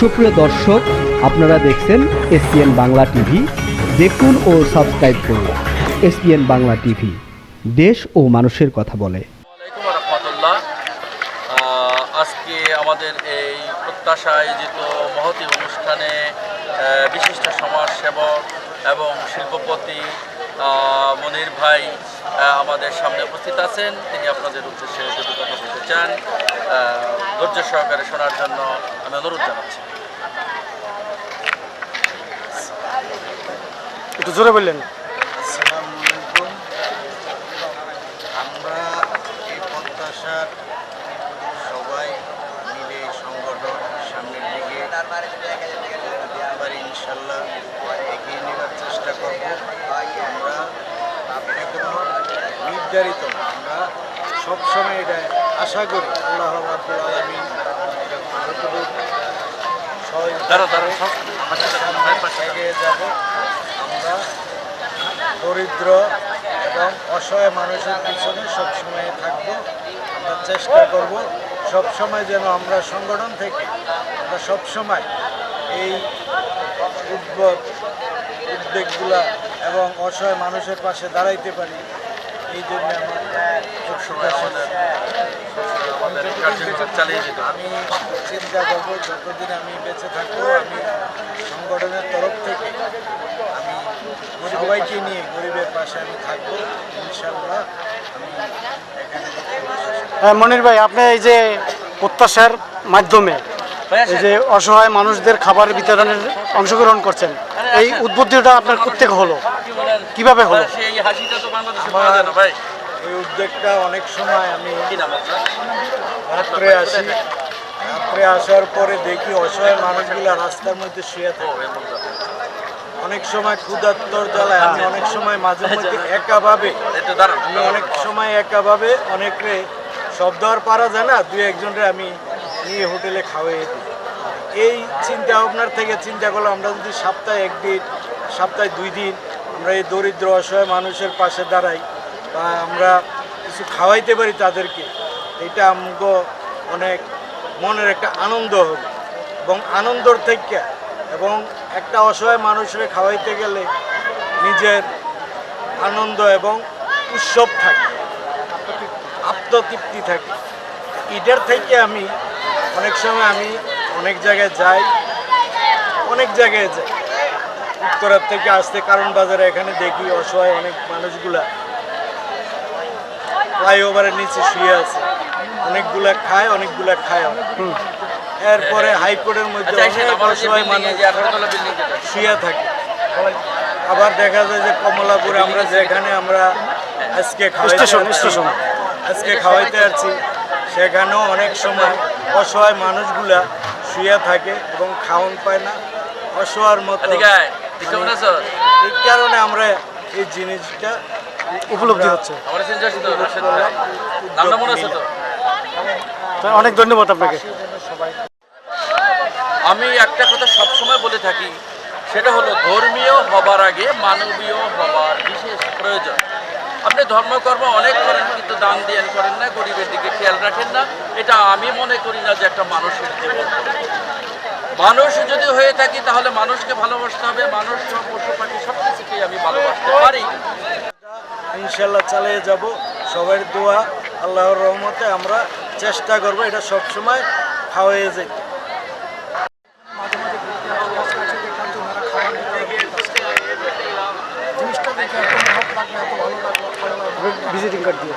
সুপ্রিয় দর্শক, আপনারা দেখছেন এসপিএন বাংলা টিভি। দেখুন ও সাবস্ক্রাইব করুন এসপিএন বাংলা টিভি। দেশ ও মানুষের কথা বলে। আজকে আমাদের এই প্রত্যাশা আয়োজিত মহতি অনুষ্ঠানে বিশিষ্ট সমাজসেবক এবং শিল্পপতি মনির ভাই আমাদের সামনে উপস্থিত আছেন। তিনি আপনাদের উদ্দেশ্যে কথা বলতে চান। ধৈর্য সহকারে শোনার জন্য আমি অনুরোধ জানাচ্ছি একটু জোরে বললেন আসসালামু আমরা এই প্রত্যাশার সবাই মিলে সংগঠন সামনের দিকে পারি ইনশাল্লাহ এগিয়ে নেওয়ার চেষ্টা করব। আমরা এটা কোনো নির্ধারিত না। আমরা সবসময় এটা আশা করি। আল্লাহ আলামিন দাঁড়া এগিয়ে যাব। আমরা দরিদ্র এবং অসহায় মানুষের পিছনে সবসময় থাকব। আমরা চেষ্টা করব সবসময় যেন আমরা সংগঠন থেকে আমরা সবসময় এই উদ্যোগ উদ্যোগগুলা এবং অসহায় মানুষের পাশে দাঁড়াইতে পারি। এই জন্য আমার সবসময় আমাদের আমাদের কার্যক্রম চালিয়ে যেতে আমি চিন্তা করব যতদিন আমি বেঁচে থাকব আমি সংগঠনের তরফ থেকে আমি সবাইকে নিয়ে গরিবের পাশে আমি থাকব ইনশাল্লাহ আমি এখানে হ্যাঁ, মনির ভাই আপনি এই যে প্রত্যাশার মাধ্যমে এই যে অসহায় মানুষদের খাবার বিতরণের অংশগ্রহণ করছেন এই উদ্বুদ্ধটা আপনার প্রত্যেক হলো? কীভাবে হলো? ভাই, সেই হাসিটা তো বাংলাদেশে পাওয়া যায় না ভাই। এই উদ্যোগটা অনেক সময় আমি কি নাম আপনার? রাত্রে আসি। রাত্রে আসার পরে দেখি অসহায় মানুষগুলো রাস্তার মধ্যে শুয়ে থাকে। অনেক সময় ক্ষুধার্তর জ্বালায় আমি অনেক সময় মাঝে মধ্যে একাভাবে আমি অনেক সময় একাভাবে অনেকরে শব্দ আর পারা যায় না দুই একজনরে আমি নিয়ে হোটেলে খাওয়াই দিই এই চিন্তা ভাবনার থেকে চিন্তা করলাম, আমরা যদি সপ্তাহে একদিন সপ্তাহে দুই দিন আমরা এই দরিদ্র, অসহায় মানুষের পাশে দাঁড়াই বা আমরা কিছু খাওয়াইতে পারি তাদেরকে, এটা আমগো অনেক মনের একটা আনন্দ হবে। এবং আনন্দর থেকে এবং একটা অসহায় মানুষের খাওয়াইতে গেলে নিজের আনন্দ এবং উৎসব থাকে, আত্মতৃপ্তি থাকে। এটার থেকে আমি অনেক সময় আমি অনেক জায়গায় যাই অনেক জায়গায় যাই। উত্তরার থেকে আসতে কারণ বাজারে এখানে দেখি অসহায় অনেক মানুষগুলা ফ্লাইওভারের নিচে শুয়ে আছে। অনেকগুলা খায় অনেকগুলা খায়। এরপরে হাইকোর্টের মধ্যে আচ্ছা অনেক অসহায় মানুষ শুয়ে থাকে। আবার দেখা যায় যে কমলাপুরে আমরা যেখানে আমরা আজকে যাচ্ছি, আজকে খাওয়াইতে যাচ্ছি সেখানেও অনেক সময় অসহায় মানুষগুলা শুয়ে থাকে এবং খাওয়ান পায় না। অসহায়ের মতো আছো? এই কারণে আমরা এই জিনিসটা উপলব্ধি হচ্ছে। মনে অনেক ধন্যবাদ আপনাকে। আমি একটা কথা সবসময় বলে থাকি সেটা হলো ধর্মীয় হবার আগে মানবীয় হবার বিশেষ প্রয়োজন। আপনি ধর্মকর্ম অনেক করেন, কিন্তু দান দিয়ান করেন না, গরিবের দিকে খেয়াল রাখেন না। এটা আমি মনে করি না যে একটা মানুষের জীবন। মানুষ যদি হয়ে থাকি, তাহলে মানুষকে ভালোবাসতে হবে। মানুষ সব পশু পাখি সব কিছুকেই আমি ভালোবাসতে পারি। ইনশাল্লাহ চালিয়ে যাব। সবার দোয়া, আল্লাহর রহমতে আমরা চেষ্টা করব এটা সবসময় খাওয়াই যেতে। ভিজিটিং কার্ড দিয়ে।